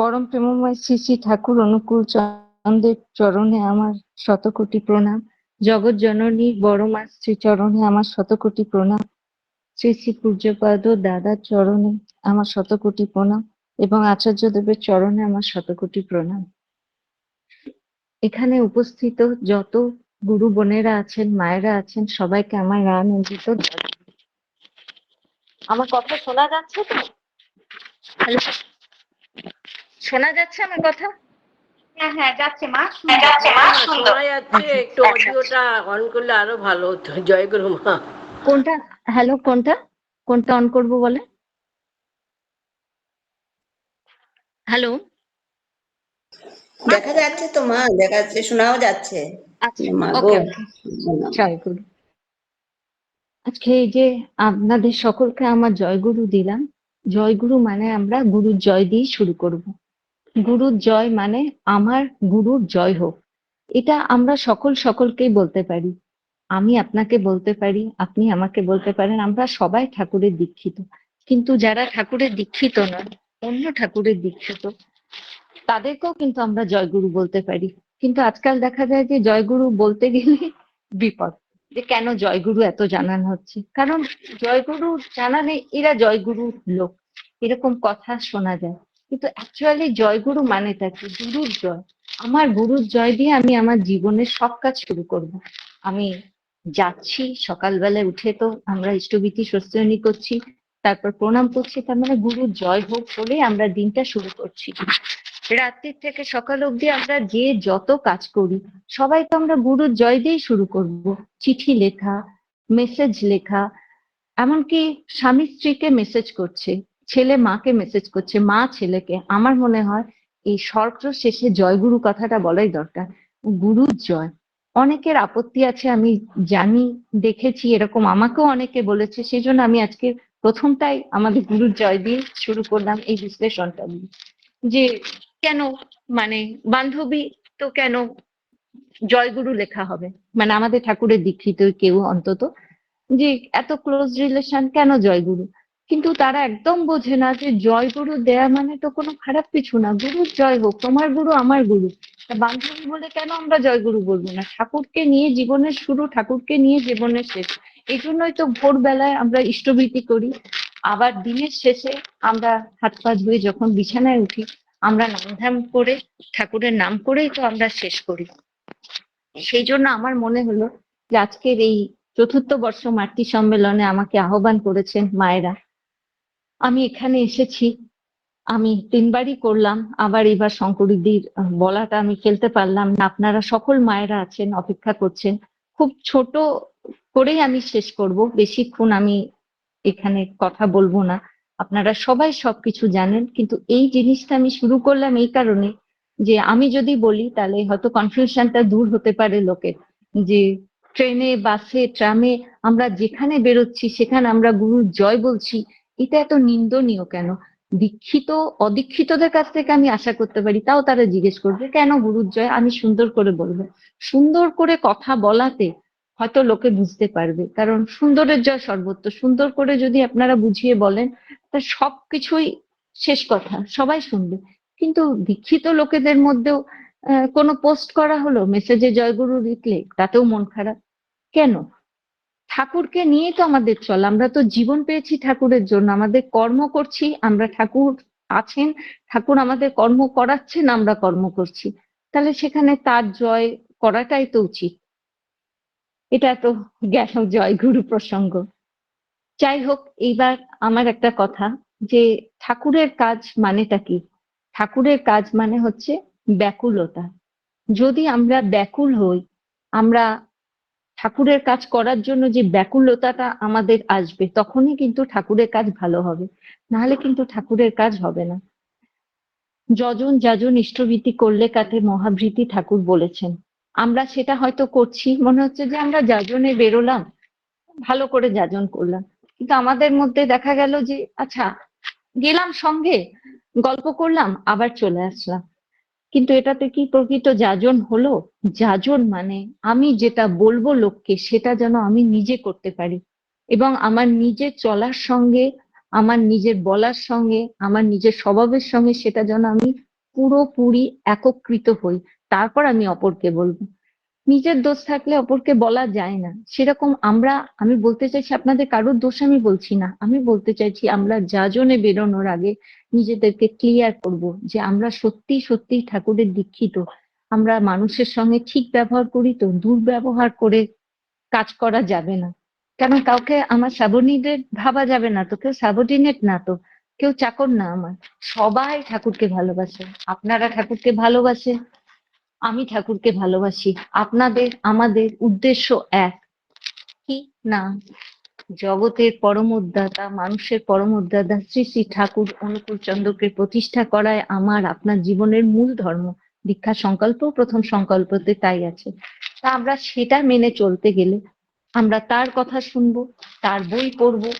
পরম প্রেমময় শ্রী শ্রী ঠাকুর অনুকূল চন্দ্রের চরণে আমার শতকোটি প্রণাম। জগৎ জননী, বড় মা শ্রী চরণে আমার শতকোটি প্রণাম। শ্রী শ্রী পূজ্যপাদ দাদার চরণে আমার শতকোটি প্রণাম এবং আচার্য দেবের চরণে আমার শতকোটি প্রণাম। এখানে উপস্থিত যত গুরু বোনেরা আছেন, মায়েরা আছেন, সবাইকে আমার রান রানন্দিত আমার কথা শোনা যাচ্ছে তো? শোনা যাচ্ছে আমার কথা? হ্যাঁ হ্যাঁ যাচ্ছে মা হ্যাঁ, যাচ্ছে, মা, সুন্দর। যাচ্ছে একটু আচ্ছা, অডিওটা অন করলে আরও ভালো হতো। জয় গুরু মা। কোনটা? হ্যালো কোনটা? কোনটা অন করব বলে? হ্যালো। দেখা যাচ্ছে তো মা দেখা যাচ্ছে শোনাও যাচ্ছে। আচ্ছা জয়গুরু আজকে এই যে আপনাদের সকলকে আমার জয়গুরু দিলাম। জয়গুরু মানে আমরা গুরুর জয় দিয়ে শুরু করব। গুরুর জয় মানে আমার গুরুর জয় হোক। এটা আমরা সকল সকলকেই বলতে পারি। আমি আপনাকে বলতে পারি, আপনি আমাকে বলতে পারেন, আমরা সবাই ঠাকুরের দীক্ষিত। কিন্তু যারা ঠাকুরের দীক্ষিত নয়, অন্য ঠাকুরের দীক্ষিত, তাদেরকেও কিন্তু আমরা জয়গুরু বলতে পারি। কিন্তু আজকাল দেখা যায় যে জয়গুরু বলতে গেলে বিপদ, যে কেন জয়গুরু এত জানানো হচ্ছে? কারণ জয়গুরু জানালে এরা জয়গুরুর লোক। এরকম কথা শোনা যায়। কিন্তু অ্যাকচুয়ালি জয়গুরু মানেটা কি? গুরুর জয়। আমার গুরুর জয় দিয়ে আমি আমার জীবনের সব কাজ শুরু করব। আমি যাচ্ছি, সকালবেলায় উঠে তো আমরা ইষ্টভীতি স্বস্তিয়নী করছি, তারপর প্রণাম করছি, তার মানে গুরুর জয় হোক বলে আমরা দিনটা শুরু করছি। রাত্রির থেকে সকাল অবধি আমরা যে যত কাজ করি, সবাই তো আমরা গুরুর জয় দিয়েই শুরু করব। চিঠি লেখা মেসেজ লেখা, এমনকি স্বামী স্ত্রীকে মেসেজ করছে। ছেলে মাকে মেসেজ করছে, মা ছেলেকে। আমার মনে হয় এই স্বর্গ শেষে জয়গুরু কথাটা বলাই দরকার। গুরুর জয়। অনেকের আপত্তি আছে, আমি জানি, দেখেছি, এরকম আমাকেও অনেকে বলেছে সেই জন্য আমি আজকে প্রথমটাই আমাদের গুরুর জয় দিয়ে শুরু করলাম এই বিশ্লেষণটা দিয়ে যে কেন মানে বান্ধবী তো কেন জয়গুরু লেখা হবে? মানে আমাদের ঠাকুরের দীক্ষিত কেউ অন্তত। যে এত ক্লোজ রিলেশন কেন জয়গুরু? কিন্তু তারা একদম বোঝে না যে জয়গুরু দেয়া মানে তো কোনো খারাপ কিছু না। গুরুর জয় হোক, তোমার গুরু আমার গুরু। বান্ধবী বলে কেন আমরা জয়গুরু বলব না? ঠাকুরকে নিয়ে জীবনের শুরু, ঠাকুরকে নিয়ে জীবনের শেষ। এই জন্যই তো ভোরবেলায় আমরা ইষ্টভীতি করি। আবার দিনের শেষে আমরা হাত পা ধুয়ে যখন বিছানায় উঠি, আমরা নাম ধাম করে, ঠাকুরের নাম করেই তো আমরা শেষ করি। সেই জন্য আমার মনে হলো যে আজকের এই চতুর্থ বর্ষ মাতৃ সম্মেলনে আমাকে আহ্বান করেছেন মায়েরা। আমি এখানে এসেছি। আমি তিনবারই করলাম। আবার এবার শঙ্করীদির বলাটা আমি খেলতে পারলাম না। আপনারা সকল মায়েরা আছেন, অপেক্ষা করছেন। খুব ছোট করেই আমি শেষ করব। বেশিক্ষণ আমি এখানে কথা বলব না। আপনারা সবাই সবকিছু জানেন, কিন্তু এই জিনিসটা আমি শুরু করলাম এই কারণে যে আমি যদি বলি, তাহলে হয়তো কনফিউশনটা দূর হতে পারে লোকের। যে ট্রেনে, বাসে, ট্রামে আমরা যেখানে বেরোচ্ছি, সেখানে আমরা গুরুর জয় বলছি। এটা এত নিন্দনীয় কেন? দীক্ষিত, অদীক্ষিতদের কাছ থেকে আমি আশা করতে পারি, তাও তারা জিজ্ঞেস করবে, কেন গুরুর জয়? আমি সুন্দর করে বলব। সুন্দর করে কথা বলাতে হয়তো লোকে বুঝতে পারবে, কারণ সুন্দরের জয় সর্বত্র সুন্দর করে যদি আপনারা বুঝিয়ে বলেন, তা সবকিছুই শেষ কথা, সবাই শুনবে। কিন্তু দীক্ষিত লোকেদের মধ্যেও কোনো পোস্ট করা হলো, মেসেজে জয়গুরু লিখলে, তাতেও মন খারাপ? কেন? ঠাকুরকে নিয়ে তো আমাদের চল। আমরা তো জীবন পেয়েছি ঠাকুরের জন্য। আমাদের কর্ম করছি, আমরা ঠাকুর আছেন, ঠাকুর আমাদের কর্ম করাচ্ছেন, আমরা কর্ম করছি। তাহলে সেখানে তার জয় করাটাই তো উচিত। এটা তো গেল জয় গুরু প্রসঙ্গ। যাই হোক, এইবার আমার একটা কথা যে ঠাকুরের কাজ মানেটা কি? ঠাকুরের কাজ মানে হচ্ছে ব্যাকুলতা। যদি আমরা ব্যাকুল হই, আমরা ঠাকুরের কাজ করার জন্য যে ব্যাকুলতাটা আমাদের আসবে, তখনই কিন্তু ঠাকুরের কাজ ভালো হবে। নাহলে কিন্তু ঠাকুরের কাজ হবে না। যজন যাজন ইষ্টভীতি করলে কাতে মহাভৃতি ঠাকুর বলেছেন। আমরা সেটা হয়তো করছি, মনে হচ্ছে যে আমরা যাজনে বেরোলাম, ভালো করে যাজন করলাম। কিন্তু আমাদের মধ্যে দেখা গেল যে আচ্ছা গেলাম সঙ্গে, গল্প করলাম, আবার চলে আসলাম। কিন্তু এটাতে কি প্রকৃত যাজন হলো? যাজন মানে আমি যেটা বলব লোককে, সেটা যেন আমি নিজে করতে পারি। এবং আমার নিজে চলার সঙ্গে, আমার নিজের বলার সঙ্গে, আমার নিজের স্বভাবের সঙ্গে সেটা যেন আমি পুরোপুরি একত্রিত হই। তারপর আমি অপরকে বলব। নিজের দোষ থাকলে অপরকে বলা যায় না। সেরকম আমরা, আমি বলতে চাইছি আপনাদের কারোর দোষ আমি বলছি না। আমি বলতে চাইছি আমরা যাজনে বেরোনোর আগে নিজেদেরকে ক্লিয়ার করব যে আমরা সত্যি সত্যি ঠাকুরের দীক্ষিত। আমরা মানুষের সঙ্গে ঠিক ব্যবহার করি তো দুর্ব্যবহার করে কাজ করা যাবে না। কারণ কাউকে আমার সাবর্ডিনেট ভাবা যাবে না তো? কেউ সাবর্ডিনেট না তো? কেউ চাকর না আমার। সবাই ঠাকুরকে ভালোবাসে। আপনারা ঠাকুরকে ভালোবাসে আমি ঠাকুরকে ভালোবাসি। আপনাদের, আমাদের উদ্দেশ্য এক। কি? না। জগতের পরম উদ্দাতা, মানুষের পরম উদ্দাতা শ্রী শ্রী ঠাকুর অনুকূল চন্দ্রকে প্রতিষ্ঠা করায় আমার, আপনার জীবনের মূল ধর্ম। দীক্ষা সংকল্প, প্রথম সংকল্পতে তাই আছে। তা আমরা সেটা মেনে চলতে গেলে আমরা তার কথা শুনব, তার বই পড়ব।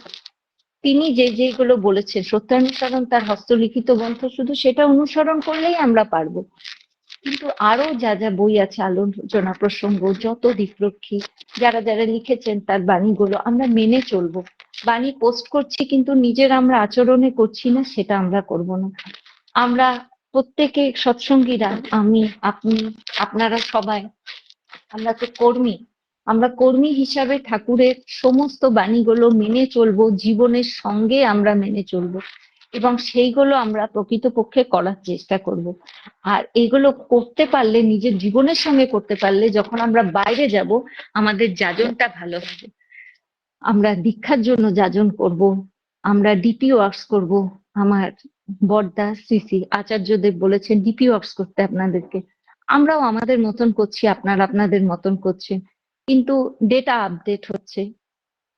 তিনি যে যেগুলো বলেছেন, সত্যানুসরণ, তার হস্তলিখিত গ্রন্থ, শুধু সেটা অনুসরণ করলেই আমরা পারব। কিন্তু আরও যা যা বই আছে, আলোচনা প্রসঙ্গ, যত দিকরক্ষী যারা যারা লিখেছেন তার বাণীগুলো আমরা মেনে চলবো। বাণী পোস্ট করছি কিন্তু নিজের আমরা আচরণে করছি না, সেটা আমরা করব না। আমরা প্রত্যেকে সৎসঙ্গীরা, আমি, আপনি, আপনারা সবাই, আমরা তো কর্মী। আমরা কর্মী হিসাবে ঠাকুরের সমস্ত বাণীগুলো মেনে চলবো, জীবনের সঙ্গে আমরা মেনে চলবো। এবং সেইগুলো আমরা প্রকৃতপক্ষে করার চেষ্টা করব। আর এগুলো করতে পারলে, নিজের জীবনের সঙ্গে করতে পারলে যখন আমরা বাইরে যাব, আমাদের যাজনটা ভালো হবে। আমরা দীক্ষার জন্য যাজন করব, আমরা ডিপি ওয়ার্কস করব। আমার বর্দা সিসি আচার্যদেব বলেছেন ডিপি ওয়ার্কস করতে আপনাদেরকে। আমরাও আমাদের মতন করছি, আপনারা আপনাদের মতন করছেন। কিন্তু ডেটা আপডেট হচ্ছে।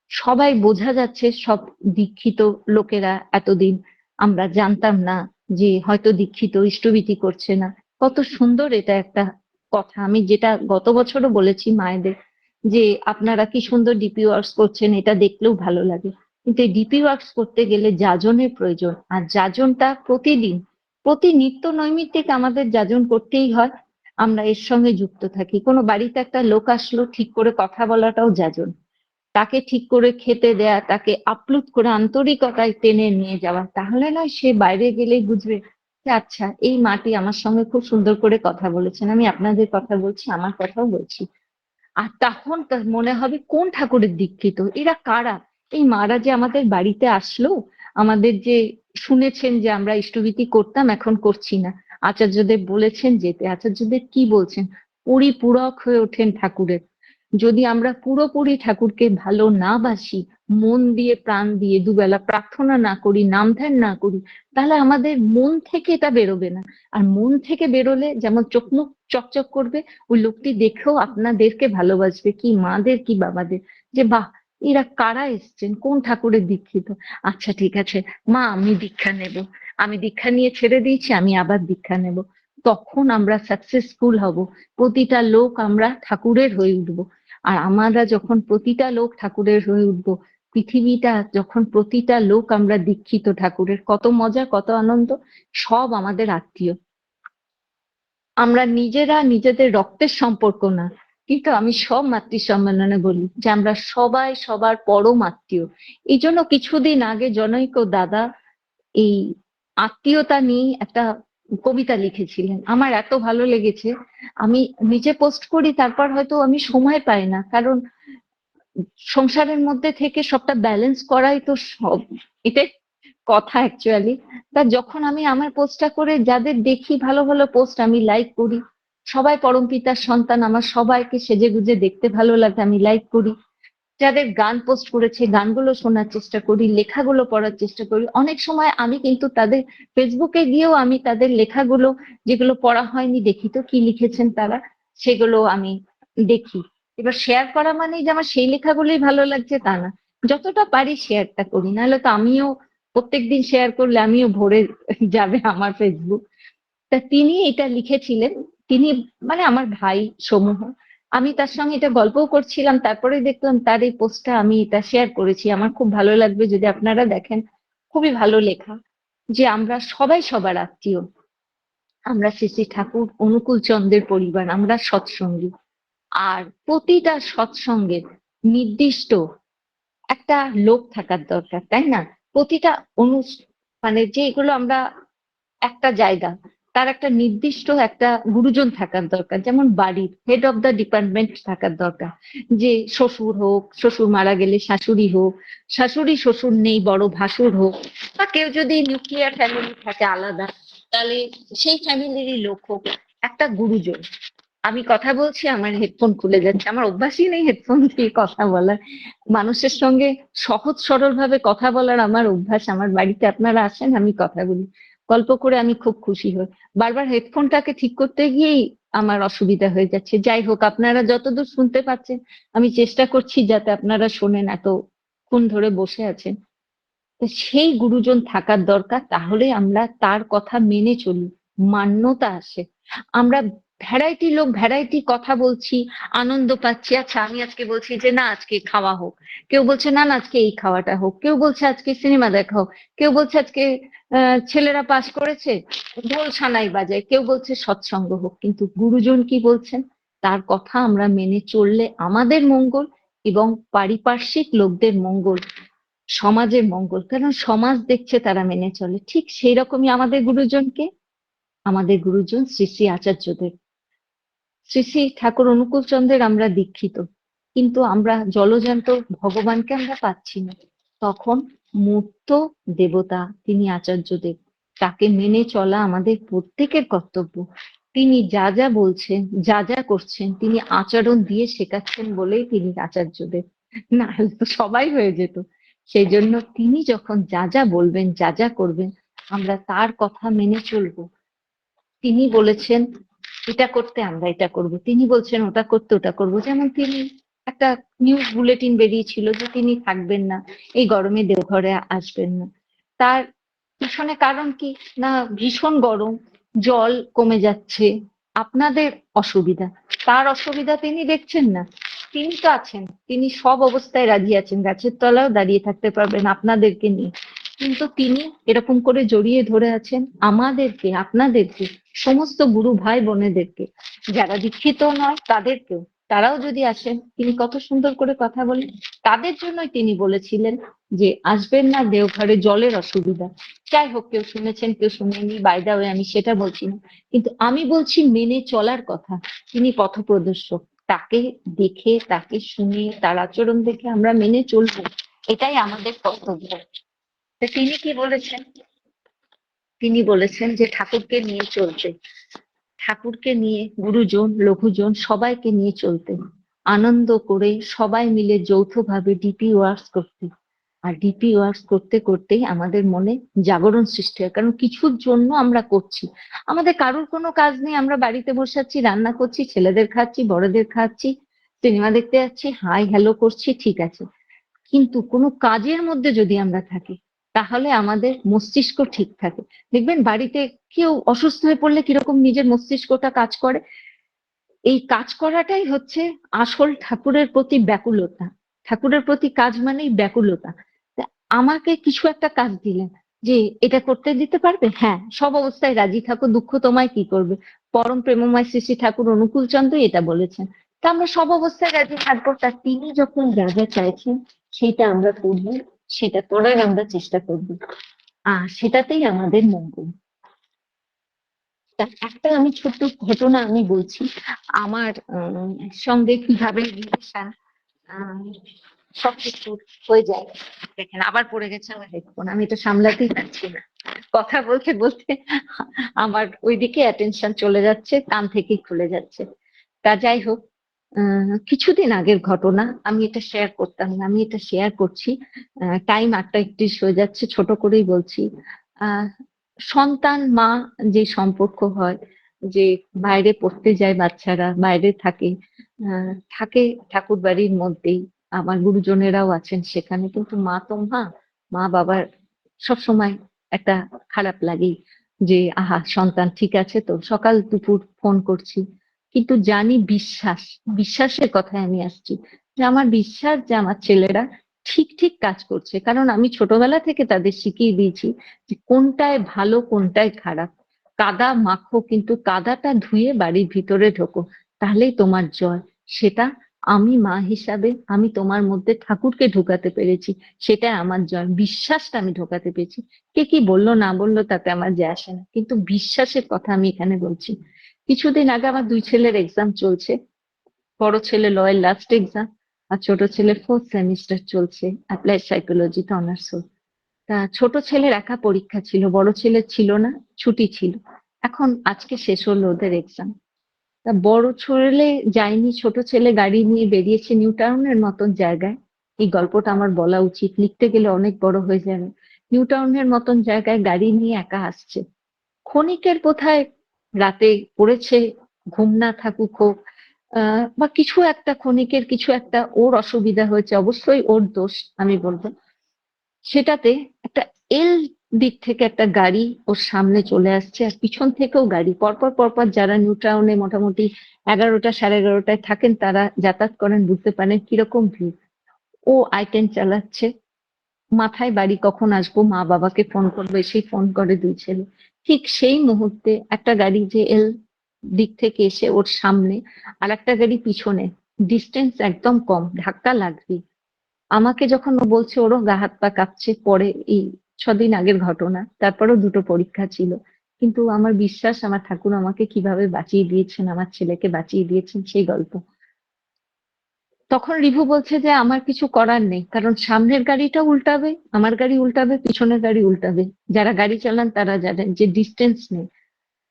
সবাই বোঝা যাচ্ছে, সব দীক্ষিত লোকেরা এতদিন আমরা জানতাম না যে হয়তো দীক্ষিত ইষ্টভীতি করছে না। কত সুন্দর এটা একটা কথা। আমি যেটা গত বছরও বলেছি মায়েদের যে, আপনারা কি সুন্দর ডিপি ওয়ার্কস করছেন, এটা দেখলেও ভালো লাগে। কিন্তু ডিপি ওয়ার্কস করতে গেলে যাজনের প্রয়োজন। আর যাজনটা প্রতিদিন, প্রতি নিত্য নৈমিত্তিক আমাদের যাজন করতেই হয়। আমরা এর সঙ্গে যুক্ত থাকি। কোনো বাড়িতে একটা লোক আসলো, ঠিক করে কথা বলাটাও যাজন। তাকে ঠিক করে খেতে দেয়া, তাকে আপ্লুত করে আন্তরিকতায় টেনে নিয়ে যাওয়া, তাহলে নয় সে বাইরে গেলেই বুঝবে আচ্ছা এই মাটি আমার সঙ্গে খুব সুন্দর করে কথা বলেছেন, আমি আপনাদের কথা বলছি, আমার কথাও বলছি। আর তখন মনে হবে কোন ঠাকুরের দীক্ষিত, এরা কারা? এই মারা যে আমাদের বাড়িতে আসলো, আমাদের যে শুনেছেন যে আমরা ইষ্টভীতি করতাম, এখন করছি না। আচার্যদেব বলেছেন যেতে, আচার্যদেব কি বলছেন? পরিপূরক হয়ে ওঠেন ঠাকুরের। যদি আমরা পুরোপুরি ঠাকুরকে ভালো না বাসি, মন দিয়ে, প্রাণ দিয়ে দুবেলা প্রার্থনা না করি, নাম ধ্যান না করি, তাহলে আমাদের মন থেকে এটা বেরোবে না। আর মন থেকে বেরোলে যেমন চোখ মুখ চকচক করবে, ওই লোকটি দেখেও আপনাদেরকে ভালোবাসবে, কি মাদের, কি বাবাদের, যে বাহ, এরা কারা এসছেন, কোন ঠাকুরের দীক্ষিত? আচ্ছা ঠিক আছে, মা, আমি দীক্ষা নেব, আমি দীক্ষা নিয়ে ছেড়ে দিয়েছি, আমি আবার দীক্ষা নেব। তখন আমরা সাকসেসফুল হব, প্রতিটা লোক আমরা ঠাকুরের হয়ে উঠব। আর আমরা যখন প্রতিটা লোক ঠাকুরের হয়ে উঠব, পৃথিবীটা যখন প্রতিটা লোক আমরা দীক্ষিত ঠাকুরের, কত মজা, কত আনন্দ, সব আমাদের আত্মীয়। আমরা নিজেরা নিজেদের রক্তের সম্পর্ক না, কিন্তু আমি সব মাতৃ সম্মেলনে বলি যে আমরা সবাই সবার পরম আত্মীয়। এই জন্য কিছুদিন আগে জনৈক দাদা এই আত্মীয়তা নিয়ে একটা কবিতা লিখেছিলেন। আমার এত ভালো লেগেছে। আমি নিজে পোস্ট করি, তারপর হয়তো আমি সময় পাই না। কারণ সংসারের মধ্যে থেকে সবটা ব্যালেন্স করাই তো সব। এটাই কথা অ্যাকচুয়ালি তা যখন আমি আমার পোস্টটা করে যাদের দেখি ভালো ভালো পোস্ট আমি লাইক করি। সবাই পরম পিতার সন্তান, আমার সবাইকে সেজে গুজে দেখতে ভালো লাগে, আমি লাইক করি। যাদের গান পোস্ট করেছে, গানগুলো শোনার চেষ্টা করি, লেখাগুলো পড়ার চেষ্টা করি, অনেক সময় আমি কিন্তু তাদের ফেসবুকে গিয়েও আমি তাদের লেখাগুলো যেগুলো পড়া হয়নি দেখি তো কি লিখেছেন তারা, সেগুলো আমি দেখি। এবার শেয়ার করা মানেই যে আমার সেই লেখাগুলোই ভালো লাগছে তা না। যতটা পারি শেয়ারটা করি, নাহলে তো আমিও প্রত্যেকদিন শেয়ার করলে আমিও ভরে যাবে আমার ফেসবুক তা তিনি এটা লিখেছিলেন, তিনি মানে আমার ভাই সমূহ। আমি তার সঙ্গে এটা গল্পও করছিলাম তারপরে দেখলাম তার এই পোস্টটা আমি এটা শেয়ার করেছি। আমার খুব ভালো লাগবে যদি আপনারা দেখেন। খুবই ভালো লেখা। যে আমরা সবাই সবার আত্মীয়। আমরা শ্রী ঠাকুর অনুকূল চন্দ্রের পরিবার, আমরা সৎসঙ্গী। আর প্রতিটা সৎসঙ্গের নির্দিষ্ট একটা লোক থাকার দরকার, তাই না? প্রতিটা অনু মানে যেগুলো আমরা একটা জায়গা তার একটা নির্দিষ্ট একটা গুরুজন থাকার দরকার, যেমন বাড়ির হেড অফ দ্য ডিপার্টমেন্ট থাকার দরকার, যে শ্বশুর হোক, শ্বশুর মারা গেলে শাশুড়ি হোক, শাশুড়ি শ্বশুর নেই, বড় ভাসুর হোক, বা কেউ যদি নিউক্লিয়ার ফ্যামিলি থাকে আলাদা, তাহলে সেই ফ্যামিলিরই লোক হোক, একটা গুরুজন। আমি কথা বলছি, আমার হেডফোন খুলে যাচ্ছে, আমার অভ্যাসই নেই হেডফোন দিয়ে কথা বলার। মানুষের সঙ্গে সহজ সরল ভাবে কথা বলার আমার অভ্যাস, আমার বাড়িতে আপনারা আসেন, আমি কথা বলি। গল্প করে আমি খুব খুশি হই। বারবার হেডফোনটাকে ঠিক করতে গিয়েই আমার অসুবিধা হয়ে যাচ্ছে। যাই হোক, আপনারা যতদূর শুনতে পাচ্ছেন, আমি চেষ্টা করছি যাতে আপনারা শোনেন এতক্ষণ ধরে বসে আছেন। তো সেই গুরুজন থাকার দরকার, তাহলে আমরা তার কথা মেনে চলি, মান্যতা আসে। আমরা ভ্যারাইটি লোক, ভ্যারাইটি কথা বলছি, আনন্দ পাচ্ছি। আচ্ছা আমি আজকে বলছি যে না, আজকে খাওয়া হোক। কেউ বলছে, না না, আজকে এই খাওয়াটা হোক। কেউ বলছে, আজকে সিনেমা দেখা হোক। কেউ বলছে, আজকে ছেলেরা পাস করেছে, ঢোল সানাই বাজায়। কেউ বলছে, সৎসঙ্গ হোক। কিন্তু গুরুজন কি বলছেন? তার কথা আমরা মেনে চললে আমাদের মঙ্গল এবং পারিপার্শ্বিক লোকদের মঙ্গল, সমাজের মঙ্গল। কারণ সমাজ দেখছে তারা মেনে চলে। ঠিক সেই রকমই আমাদের গুরুজনকে। আমাদের গুরুজন শ্রী শ্রী আচার্যদেব। শ্রী শ্রী ঠাকুর অনুকূল চন্দ্রের আমরা দীক্ষিত। কিন্তু আমরা জলজান্ত ভগবানকে আমরা পাচ্ছি না। তখন মূর্ত দেবতা তিনি আচার্যদেব তাকে মেনে চলা আমাদের প্রত্যেকের কর্তব্য। তিনি যা যা বলছেন, যা যা করছেন, তিনি আচরণ দিয়ে শেখাচ্ছেন বলেই তিনি আচার্যদেব না তো সবাই হয়ে যেত। সেই জন্য তিনি যখন যা যা বলবেন, যা যা করবেন, আমরা তার কথা মেনে চলবো। তিনি বলেছেন এটা করতে আমরা এটা করব, তিনি বলছেন ওটা করতে ওটা করব। যেমন তিনি একটা নিউজ বুলেটিন বেরিয়েছিল যে তিনি থাকবেন না, এই গরমে দেওঘরে আসবেন না। তার পিছনে কারণ কি? না, ভীষণ গরম, জল কমে যাচ্ছে, আপনাদের অসুবিধা। তার অসুবিধা তিনি দেখছেন না। তিনি তো আছেন, তিনি সব অবস্থায় রাজি আছেন, গাছের তলাও দাঁড়িয়ে থাকতে পারবেন আপনাদেরকে নিয়ে। কিন্তু তিনি এরকম করে জড়িয়ে ধরে আছেন আমাদেরকে, আপনাদেরকে, সমস্ত গুরু ভাই বোনেদেরকে। যারা দীক্ষিত নয়, তাদেরকেও। তারাও যদি আসেন, তিনি কত সুন্দর করে কথা বলেন। তাদের জন্যই তিনি বলেছিলেন যে, আসবেন না দেওঘরে জলের অসুবিধা। যাই হোক, কেউ শুনেছেন, কেউ শুনেনি বাইদা হয়ে আমি সেটা বলছি না। কিন্তু আমি বলছি মেনে চলার কথা। তিনি পথপ্রদর্শক। তাকে দেখে, তাকে শুনে, তার আচরণ দেখে আমরা মেনে চলবো। এটাই আমাদের কর্তব্য। তিনি কি বলেছেন? তিনি বলেছেন যে ঠাকুরকে নিয়ে চলতে। ঠাকুরকে নিয়ে গুরুজন, লঘুজন সবাইকে নিয়ে চলতে। আনন্দ করে সবাই মিলে যৌথভাবে ডিপি ওয়ার্কস করতে। আর ডিপি ওয়ার্কস করতে করতেই আমাদের মনে জাগরণ সৃষ্টি হয়। কারণ কিছুর জন্য আমরা করছি। আমাদের কারোর কোনো কাজ নেই। আমরা বাড়িতে বসাচ্ছি, রান্না করছি, ছেলেদের খাচ্ছি, বড়দের খাচ্ছি, সিনেমা দেখতে যাচ্ছি, হাই হ্যালো করছি, ঠিক আছে। কিন্তু কোনো কাজের মধ্যে যদি আমরা থাকি তাহলে আমাদের মস্তিষ্ক ঠিক থাকে। দেখবেন বাড়িতে কেউ অসুস্থ হয়ে পড়লে কীরকম নিজের মস্তিষ্কটা কাজ করে? এই কাজ করাটাই হচ্ছে আসল ঠাকুরের প্রতি ব্যাকুলতা। ঠাকুরের প্রতি কাজ মানেই ব্যাকুলতা। আমাকে কিছু একটা কাজ দিলেন যে, এটা করতে দিতে পারবে? হ্যাঁ সব অবস্থায় রাজি থাকো, দুঃখ তোমায় কি করবে? পরম প্রেমময় শ্রী শ্রী ঠাকুর অনুকূল চন্দ্র এটা বলেছেন। তা আমরা সব অবস্থায় রাজি থাকব। তা তিনি যখন যা চাইছেন, সেটা আমরা করব। সেটা করার আমরা চেষ্টা করব। আহ সেটাতেই আমাদের মঙ্গল। তা একটা আমি ছোট্ট ঘটনা আমি বলছি। আমার সঙ্গে কীভাবে রিলেশন সবকিছু হয়ে যায়। দেখেন, আবার পড়ে গেছে আমার হেডফোন আমি এটা সামলাতেই পারছি না। কথা বলতে বলতে আমার ওইদিকে অ্যাটেনশন চলে যাচ্ছে, কান থেকেই খুলে যাচ্ছে। তা যাই হোক কিছুদিন আগের ঘটনা। আমি এটা শেয়ার করতাম না, আমি এটা শেয়ার করছি। টাইম আটটা একত্রিশ হয়ে যাচ্ছে, ছোট করেই বলছি। সন্তান, মা যে সম্পর্ক হয়, যে বাইরে পড়তে যায় বাচ্চারা, বাইরে থাকে থাকে ঠাকুর বাড়ির মধ্যেই। আমার গুরুজনেরাও আছেন সেখানে, কিন্তু মা তো মা মা বাবার সব সময় একটা খারাপ লাগেই যে, আহা, সন্তান ঠিক আছে তো? সকাল দুপুর ফোন করছি। কিন্তু জানি বিশ্বাস, বিশ্বাসের কথায় আমি আসছি যে আমার বিশ্বাস যে আমার ছেলেরা ঠিক ঠিক কাজ করছে। কারণ আমি ছোটবেলা থেকে তাদের শিখিয়ে দিয়েছি যে কোনটায় ভালো, কোনটায় খারাপ। কাদা মাখো, কিন্তু কাদাটা ধুয়ে বাড়ির ভিতরে ঢোকো, তাহলেই তোমার জয়। সেটা আমি মা হিসাবে, আমি তোমার মধ্যে ঠাকুরকে ঢোকাতে পেরেছি সেটা আমার জয়। বিশ্বাসটা আমি ঢোকাতে পেরেছি। কে কি বলল, না বলল, তাতে আমার যায় আসে না। কিন্তু বিশ্বাসের কথা আমি এখানে বলছি। কিছুদিন আগে আমার দুই ছেলের এক্সাম চলছে। বড় ছেলে লয়ের লাস্ট এক্সাম আর ছোট ছেলের ফোর্থ সেমিস্টার চলছে অ্যাপ্লাইড সাইকোলজিতে অনার্স তা ছোট ছেলের একা পরীক্ষা ছিল, বড় ছেলের ছিল না, ছুটি ছিল। এখন আজকে শেষ হলো ওদের এক্সাম তা বড় ছেলে যায়নি, ছোট ছেলে গাড়ি নিয়ে বেরিয়েছে নিউ টাউনের মতন জায়গায়। এই গল্পটা আমার বলা উচিত, লিখতে গেলে অনেক বড় হয়ে যাবে। নিউ টাউনের মতন জায়গায় গাড়ি নিয়ে একা আসছে। ক্ষণিকের কোথায় রাতে পড়েছে, ঘুম না থাকুক হোক বা কিছু একটা ক্ষণিকের কিছু একটা ওর অসুবিধা হয়েছে, অবশ্যই ওর দোষ আমি বলব। সেটাতে একটা এল দিক থেকে একটা গাড়ি ওর সামনে চলে আসছে আর পিছন থেকেও গাড়ি। পরপর পরপর যারা নিউ টাউনে মোটামুটি এগারোটা সাড়ে এগারোটায় থাকেন, তারা যাতায়াত করেন, বুঝতে পারেন কীরকম ভিড়। ও আইটেন চালাচ্ছে, মাথায় বাড়ি কখন আসব মা বাবাকে ফোন করবে, সেই ফোন করে দুই ছেলে। ঠিক সেই মুহূর্তে একটা গাড়ি যে এল দিক থেকে এসে ওর সামনে আর একটা গাড়ি পিছনে ডিস্টেন্স একদম কম, ধাক্কা লাগবে আমাকে যখন ও বলছে ওরও গা হাত পা কাঁপছে পরে এই ছদিন আগের ঘটনা, তারপরেও দুটো পরীক্ষা ছিল। কিন্তু আমার বিশ্বাস, আমার ঠাকুর আমাকে কীভাবে বাঁচিয়ে দিয়েছেন, আমার ছেলেকে বাঁচিয়ে দিয়েছেন সেই গল্প তখন রিভু বলছে যে আমার কিছু করার নেই, কারণ সামনের গাড়িটা উল্টাবে, আমার গাড়ি উল্টাবে, পিছনের গাড়ি উল্টাবে। যারা গাড়ি চালান তারা জানেন যে ডিস্টেন্স নেই।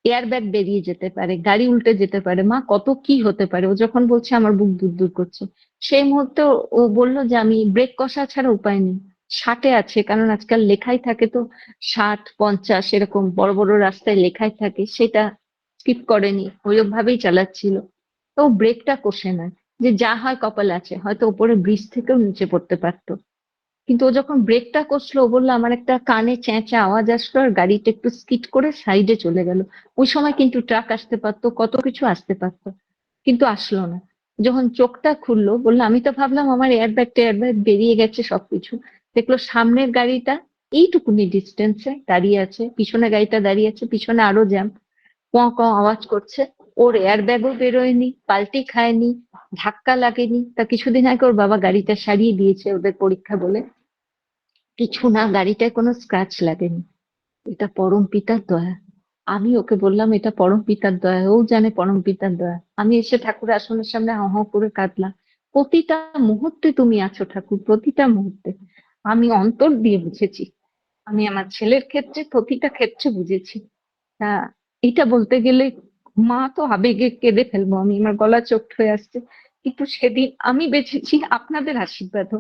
এয়ার ব্যাগ বেরিয়ে যেতে পারে, গাড়ি উল্টে যেতে পারে। মা, কত কি হতে পারে? ও যখন বলছে আমার বুক দূর দূর করছে। সেই মুহূর্তে ও- বলল যে আমি ব্রেক কষা ছাড়া উপায় নেই। ষাটে আছে, কারণ আজকাল লেখাই থাকে তো, ষাট, পঞ্চাশ এরকম বড় বড় রাস্তায় লেখাই থাকে, সেটা স্কিপ করেনি। ওইরকম ভাবেই চালাচ্ছিল। তো ব্রেকটা কষে না যে যা হয় কপাল আছে, হয়তো ওপরে ব্রিজ থেকেও নিচে পড়তে পারতো। কিন্তু ও যখন ব্রেকটা কষলো, ও বলল, আমার একটা কানে চেঁচা আওয়াজ আসলো আর গাড়িটা একটু স্কিট করে সাইডে চলে গেল। ওই সময় কিন্তু ট্রাক আসতে পারতো, কত কিছু আসতে পারতো, কিন্তু আসলো না। যখন চোখটা খুললো, বলল, আমি তো ভাবলাম আমার এয়ার ব্যাগ টেয়ার ব্যাগ বেরিয়ে গেছে সবকিছু। দেখল সামনের গাড়িটা এইটুকুনি ডিস্টেন্সে দাঁড়িয়ে আছে, পিছনে গাড়িটা দাঁড়িয়ে আছে, পিছনে আরও জ্যাম ক ক আওয়াজ করছে। ওর এয়ার ব্যাগও বেরোয়নি, পাল্টি খায়নি, ধাক্কা লাগেনি। তা কিছুদিন আগে ওর বাবা গাড়িটা সারিয়ে দিয়েছে ওদের পরীক্ষা বলে। কিছু না, গাড়িটায় কোনো স্ক্র্যাচ লাগেনি। এটা পরম পিতার দয়া। আমি ওকে বললাম, এটা পরম পিতার দয়া, ও জানে পরম পিতার দয়া। আমি এসে ঠাকুর আসনের সামনে হাঁ হাঁ করে কাঁদলাম। প্রতিটা মুহূর্তে তুমি আছো ঠাকুর, প্রতিটা মুহূর্তে। আমি অন্তর দিয়ে বুঝেছি। আমি আমার ছেলের ক্ষেত্রে প্রতিটা ক্ষেত্রে বুঝেছি। তা এটা বলতে গেলে মা তো আবেগে কেঁদে ফেলব, আমি আমার গলা চোখ হয়ে আসছে। কিন্তু সেদিন আমি বেঁচেছি আপনাদের আশীর্বাদ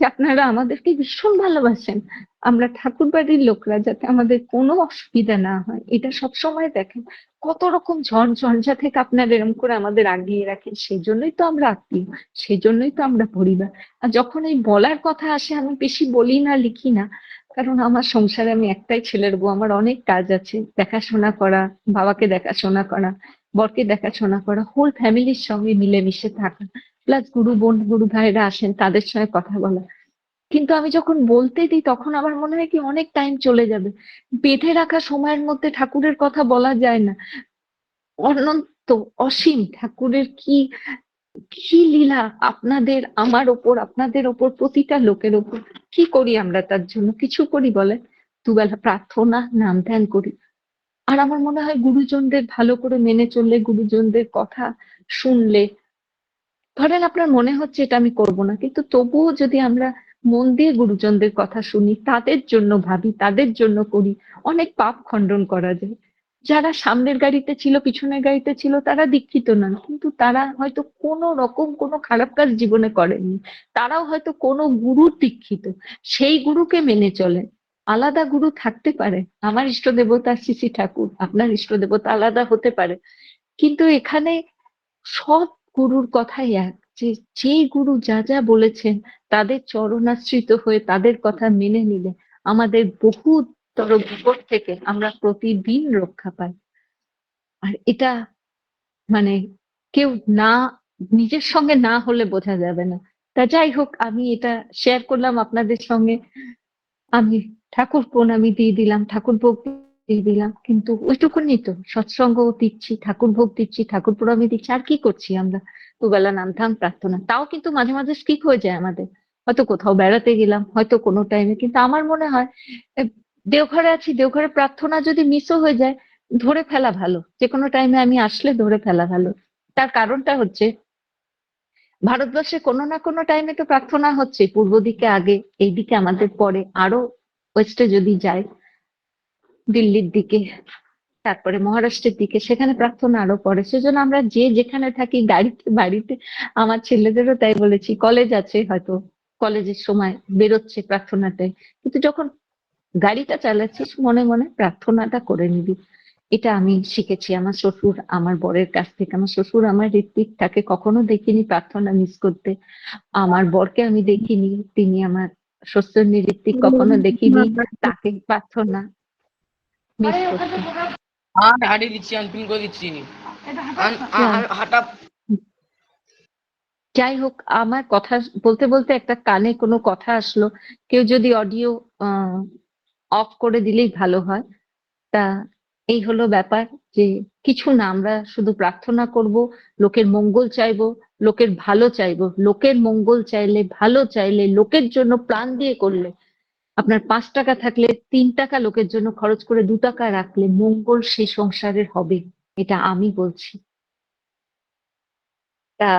যে আপনারা আমাদেরকে ভীষণ ভালোবাসেন। আমরা ঠাকুর বাড়ির লোকরা যাতে আমাদের কোনো অসুবিধা না হয়, এটা সব সময় দেখেন। কত রকম ঝড় ঝঞ্ঝা থেকে আপনারা এরম করে আমাদের আগিয়ে রাখেন, সেই জন্যই তো আমরা আত্মীয়, সেই জন্যই তো আমরা পরিবার। আর যখন এই বলার কথা আসে, আমি বেশি বলি না, লিখি না কারণ আমার সংসারে আমি একটাই ছেলের বউ, আমার অনেক কাজ আছে। দেখাশোনা করা, বাবাকে দেখাশোনা করা, বরকে দেখাশোনা করা হোল ফ্যামিলির সঙ্গে মিলেমিশে থাকা প্লাস গুরু বোন, গুরু ভাইরা আসেন তাদের সঙ্গে কথা বলা। কিন্তু আমি যখন বলতে দিই, তখন আমার মনে হয় কি অনেক টাইম চলে যাবে। বেঁধে রাখা সময়ের মধ্যে ঠাকুরের কথা বলা যায় না। অনন্ত, অসীম ঠাকুরের কি কি লীলা আপনাদের, আমার ওপর, আপনাদের ওপর, প্রতিটা লোকের ওপর? কি করি আমরা তার জন্য? কিছু করি বলে দুবেলা প্রার্থনা, নাম ধ্যান করি। আর আমার মনে হয় গুরুজনদের ভালো করে মেনে চললে, গুরুজনদের কথা শুনলে, ধরেন আপনার মনে হচ্ছে এটা আমি করব না, কিন্তু তবুও যদি আমরা মন দিয়ে গুরুজনদের কথা শুনি, তাদের জন্য ভাবি, তাদের জন্য করি, অনেক পাপ খণ্ডন করা যায়। যারা সামনের গাড়িতে ছিল, পিছনের গাড়িতে ছিল, তারা দীক্ষিত নন। কিন্তু তারা হয়তো কোনো রকম কোনো খারাপ কাজ জীবনে করেননি। তারাও হয়তো কোনো গুরু দীক্ষিত। সেই গুরুকে মেনে চলেন। আলাদা গুরু থাকতে পারে। আমার ইষ্ট দেবতা শ্রী ঠাকুর, আপনার ইষ্ট দেবতা আলাদা হতে পারে। কিন্তু এখানে সব গুরুর কথাই এক, যে যে গুরু যা যা বলেছেন, তাদের চরণাশ্রিত হয়ে তাদের কথা মেনে নিলে আমাদের বহুতর বিপদ থেকে আমরা প্রতিদিন রক্ষা পাই। আর এটা মানে কেউ না, নিজের সঙ্গে না হলে বোঝা যাবে না। তা যাই হোক, আমি এটা শেয়ার করলাম আপনাদের সঙ্গে। আমি ঠাকুর প্রণামী দিয়ে দিলাম, ঠাকুর ভোগ দিয়ে দিলাম, কিন্তু ওইটুকুনি তো, সৎসঙ্গ দিচ্ছি, ঠাকুর ভোগ দিচ্ছি, ঠাকুর প্রণামী দিচ্ছি, আর কি করছি আমরা? দুবেলা নাম ধাম, প্রার্থনা। তাও কিন্তু মাঝে মাঝে স্কিপ হয়ে যায় আমাদের। হয়তো কোথাও বেড়াতে গেলাম, হয়তো কোনো টাইমে কিন্তু আমার মনে হয় দেওঘরে আছি, দেওঘরে প্রার্থনা যদি মিসও হয়ে যায়, ধরে ফেলা ভালো। যে কোনো টাইমে আমি আসলে ধরে ফেলা ভালো। তার কারণটা হচ্ছে, ভারতবর্ষে কোনো না কোনো টাইমে তো প্রার্থনা হচ্ছে, পূর্ব দিকে আগে, এই দিকে আমাদের পরে, আরও ওয়েস্টে যদি যায়, দিল্লির দিকে, তারপরে মহারাষ্ট্রের দিকে, সেখানে প্রার্থনা আরও পড়ে সেজন্য আমরা যে যেখানে থাকি, গাড়িতে, বাড়িতে, আমার ছেলেদেরও তাই বলেছি কলেজ আছে হয়তো কলেজের সময় বেরোচ্ছে প্রার্থনাটাই কিন্তু যখন গাড়িটা চালাচ্ছিস মনে মনে প্রার্থনাটা করে নিবি। এটা আমি শিখেছি। আমার শ্বশুর আমার বরের কাছ থেকে আমার শ্বশুর আমার ঋত্বিক তাকে কখনো দেখিনি প্রার্থনা মিস করতে। আমার বরকে আমি দেখিনি তিনি আমার শ্বশুর ঋত্বিক কখনো দেখিনি তাকে প্রার্থনা মিস করতে। আর হারিয়ে দিচ্ছি আনপিন করে দিচ্ছি। আন- আ- আ- হাঁটা যাই হোক আমার কথা বলতে বলতে একটা কানে কোনো কথা আসলো। কেউ যদি অডিও অফ করে দিলেই ভালো হয়। তা এই হলো ব্যাপার যে কিছু না, আমরা শুধু প্রার্থনা করব, লোকের মঙ্গল চাইব, লোকের ভালো চাইব। লোকের মঙ্গল চাইলে, ভালো চাইলে, লোকের জন্য প্রাণ দিয়ে করলে, আপনার পাঁচ টাকা থাকলে তিন টাকা লোকের জন্য খরচ করে দু টাকা রাখলে মঙ্গল সেই সংসারের হবে, এটা আমি বলছি। তা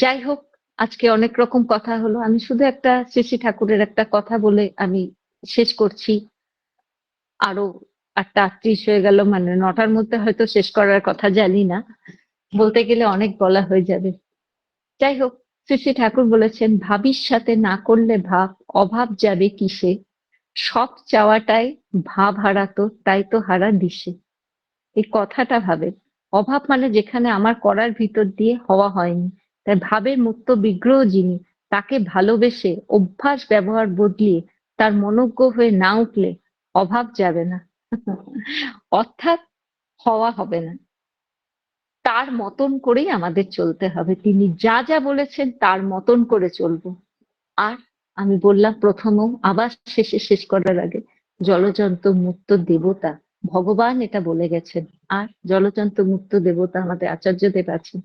যাই হোক, আজকে অনেক রকম কথা হলো। আমি শুধু একটা শ্রী ঠাকুরের একটা কথা বলে আমি শেষ করছি। আরও আটটা আটত্রিশ হয়ে গেল মানে নটার মধ্যে হয়তো শেষ করার কথা জানি না। বলতে গেলে অনেক বলা হয়ে যাবে। যাই হোক শ্রী শ্রী ঠাকুর বলেছেন, ভাবির সাথে না করলে ভাব অভাব যাবে কিসে? সব চাওয়াটাই ভাব হারাতো, তাই তো হারা দিশে। এই কথাটা ভাবে, অভাব মানে যেখানে আমার করার ভিতর দিয়ে হওয়া হয়নি। তাই ভাবের মুক্ত বিগ্রহ যিনি, তাকে ভালোবেসে অভ্যাস ব্যবহার বদলিয়ে তার মনজ্ঞ হয়ে না উঠলে অভাব যাবে না। অর্থাৎ হওয়া হবে না। তার মতন করেই আমাদের চলতে হবে। তিনি যা যা বলেছেন তার মতন করে চলবো। আর আমি বললাম প্রথমও, আবার শেষে শেষ করার আগে জলযন্ত্র মুক্ত দেবতা, ভগবান এটা বলে গেছেন। আর জলযন্ত্র মুক্ত দেবতা আমাদের আচার্যদেব আছেন।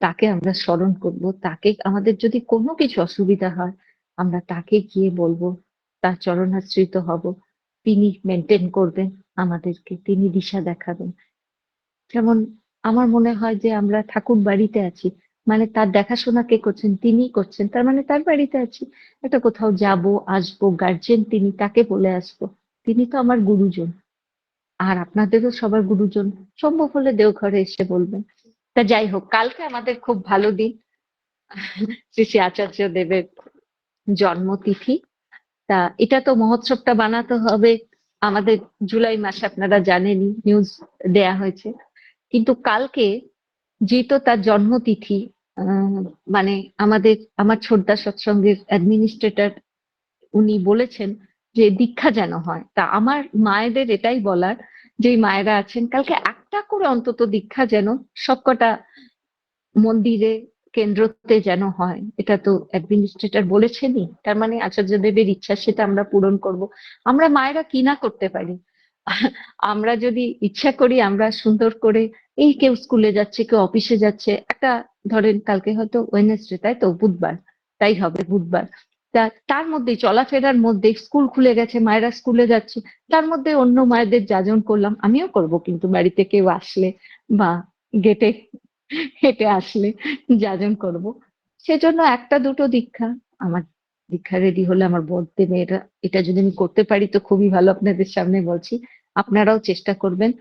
তাকে আমরা স্মরণ করব। তাকে আমাদের যদি কোনো কিছু অসুবিধা হয়, আমরা তাকে গিয়ে বলব, তার চরণাশ্রিত হব। তিনি মেনটেন করবেন, আমাদেরকে তিনি দিশা দেখাবেন। যেমন আমার মনে হয় যে আমরা ঠাকুর বাড়িতে আছি মানে তার দেখাশোনা কে করছেন, তিনিই করছেন, তার মানে তার বাড়িতে আছি। একটা কোথাও যাব, আসব গার্জেন তিনি তাকে বলে আসব, তিনি তো আমার গুরুজন। আর আপনাদেরও সবার গুরুজন, সম্ভব হলে দেওঘরে এসে বলবেন। তা যাই হোক, কালকে আমাদের খুব ভালো দিন। শ্রী শ্রী আচার্য দেবের জন্মতিথি। তা এটা তো মহোৎসবটা বানাতে হবে। আমাদের জুলাই মাসে আপনারা জানেনই নিউজ দেয়া হয়েছে। কিন্তু কালকে যেহেতু তার জন্মতিথি মানে আমাদের, আমার ছোটদা সৎসঙ্গের অ্যাডমিনিস্ট্রেটর উনি বলেছেন যে দীক্ষা যেন হয়। তা আমার মায়েদের এটাই বলার যে মায়েরা আছেন, কালকে একটা করে অন্তত দীক্ষা যেন সবকটা মন্দিরে কেন্দ্রতে যেন হয়, এটা তো অ্যাডমিনিস্ট্রেটর বলেছেনই। তার মানে আচার্য দেবের ইচ্ছা, সেটা আমরা পূরণ করব। আমরা মায়েরা কি না করতে পারি? আমরা যদি ইচ্ছা করি, আমরা সুন্দর করে, এই কেউ স্কুলে যাচ্ছে, কেউ অফিসে যাচ্ছে, একটা ধরেন কালকে হয়তো ওয়েনেসডে তাই তো? বুধবার, তাই হবে বুধবার। তা তার মধ্যে, চলাফেরার মধ্যে, স্কুল খুলে গেছে, মায়েরা স্কুলে যাচ্ছে, তার মধ্যে অন্য মায়েদের যাজন করলাম, আমিও করব কিন্তু বাড়িতে কেউ আসলে বা গেটে হেঁটে আসলে যাজন করব। সেজন্য একটা দুটো দীক্ষা। আমার দীক্ষা রেডি হলে আমার বর দেবে এটা এটা যদি আমি করতে পারি তো খুবই ভালো আপনাদের সামনে বলছি। আপনারাও চেষ্টা করবেন।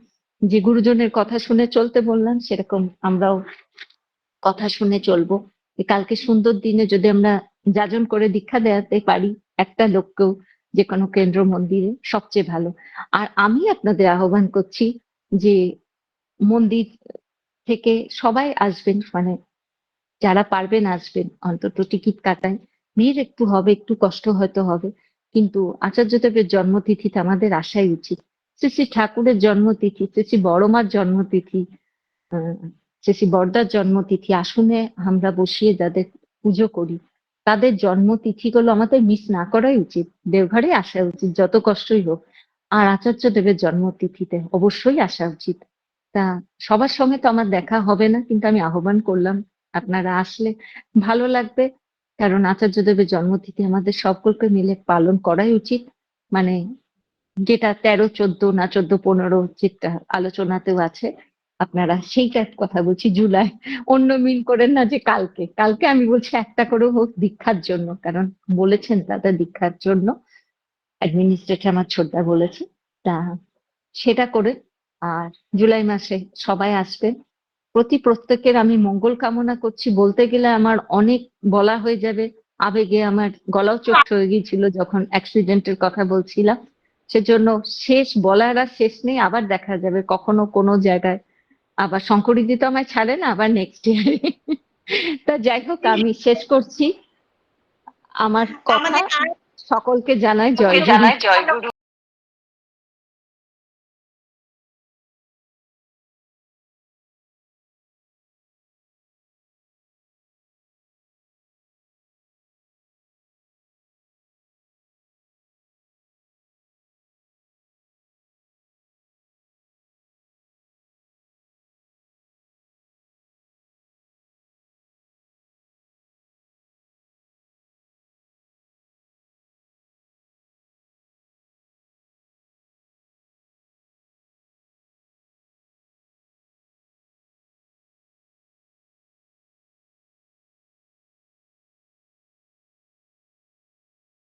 যে গুরুজনের কথা শুনে চলতে বললাম, সেরকম আমরাও কথা শুনে চলবো। কালকে সুন্দর দিনে যদি আমরা যাজন করে দীক্ষা দেওয়াতে পারি, একটা লোককেও যে কোনো কেন্দ্র মন্দিরে সবচেয়ে ভালো। আর আমি আপনাদের আহ্বান করছি যে মন্দির থেকে সবাই আসবেন মানে যারা পারবেন আসবেন। অন্তত টিকিট কাটায় মেয়ের একটু হবে, একটু কষ্ট হয়তো হবে। কিন্তু আচার্যদেবের জন্মতিথিতে আমাদের আসাই উচিত। শ্রী শ্রী ঠাকুরের জন্মতিথি, শ্রী শ্রী বড়মার জন্মতিথি শ্রী শ্রী বড়দার জন্মতিথি, আসনে আমরা বসিয়ে যাদের পুজো করি, তাদের জন্মতিথিগুলো আমাদের মিস না করাই উচিত। দেওঘরে আসা উচিত, যত কষ্টই হোক। আর আচার্য দেবের জন্মতিথিতে অবশ্যই আসা উচিত। তা সবার সঙ্গে তো আমার দেখা হবে না, কিন্তু আমি আহ্বান করলাম আপনারা আসলে ভালো লাগবে, কারণ আচার্য দেবের জন্মতিথি আমাদের সকলকে মিলে পালন করাই উচিত। মানে যেটা তেরো, চোদ্দ, না চোদ্দ, পনেরো যেটা আলোচনাতেও আছে, আপনারা সেইটার কথা বলছি জুলাই। অন্য মিল করেন না যে কালকে। কালকে আমি বলছি একটা করে হোক দীক্ষার জন্য, কারণ বলেছেন দাদা দীক্ষার জন্য। অ্যাডমিনিস্ট্রেটর আমার ছোটদা বলেছে, তা সেটা করে আর জুলাই মাসে সবাই আসবেন প্রতি প্রত্যেকের আমি মঙ্গল কামনা করছি। বলতে গেলে আমার অনেক বলা হয়ে যাবে। আবেগে আমার গলাও চোট হয়ে গিয়েছিল যখন অ্যাক্সিডেন্টের কথা বলছিলাম। সেজন্য শেষ বলার আর শেষ নেই আবার দেখা যাবে। কখনো কোনো জায়গায় আবার শঙ্করীদি তো আমায় ছাড়ে না আবার নেক্সট ইয়ারে তা যাই হোক আমি শেষ করছি। আমার কথা সকলকে জানাই জয় গুরু। জয়